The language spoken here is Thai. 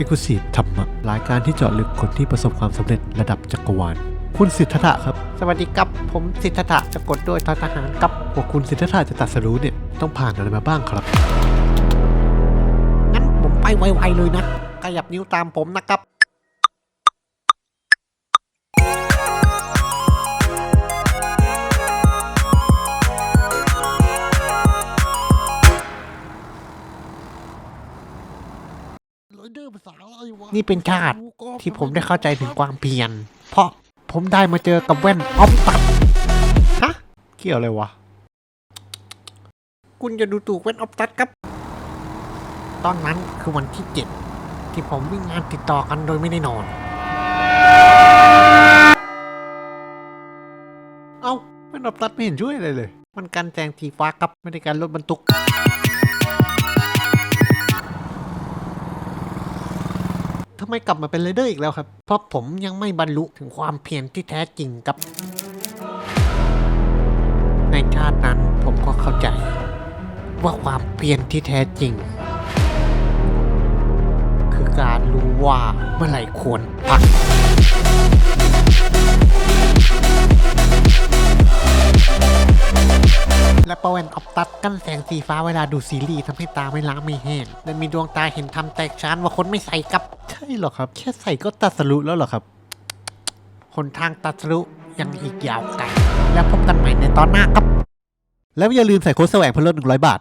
e x c l u s i v e ธรรมะรายการที่เจาะลึกคนที่ประสบความสำเร็จระดับจักรวาล คุณสิทธัตถะครับ สวัสดีครับ ผมสิทธัตถะจะกดด้วยททหารครับกว่าคุณสิทธัตถะจะตัดสรู้เนี่ยต้องผ่านอะไรมาบ้างครับ งั้นผมไปไวๆเลยนะขยับนิ้วตามผมนะครับ นี่เป็นชาติที่ผมได้เข้าใจถึงความเพียร เพราะผมได้มาเจอกับแว่นออฟตัดฮะ เกี่ยวอะไรวะ คุณจะดูถูกแว่นออฟตัดครับ ตอนนั้นคือวันที่เจ็ดที่ผมวิ่งงานติดต่อกันโดยไม่ได้นอน เอ้าไม่นับตัดไม่เห็นช่วยอะไรเลย มันกันแสงสีฟ้าครับไม่ได้การรถบรรทุก ทำไมกลับมาเป็นไรเดอร์อีกแล้วครับ เพราะผมยังไม่บรรลุถึงความเพียรที่แท้จริงครับ ในชาตินั้นผมก็เข้าใจ ว่าความเพียรที่แท้จริง คือการรู้ว่าเมื่อไหร่ควรพักและประแวนออฟตัดกั้นแสงสีฟ้าเวลาดูซีรีส์ทำให้ตาไม่ล้างไม่แห้งและมีดวงตาเห็นทำแตกชานว่าคนไม่ใส่กับ ช่หรอครับ แค่ใส่ก็ตัดสรุแล้วหรอครับหนทางตัดสรุยังอีกยาวไกลแล้วพบกันใหม่ในตอนหน้าครับ แล้วอย่าลืมใส่โค้ดแสวงเพื่อลด100 บาท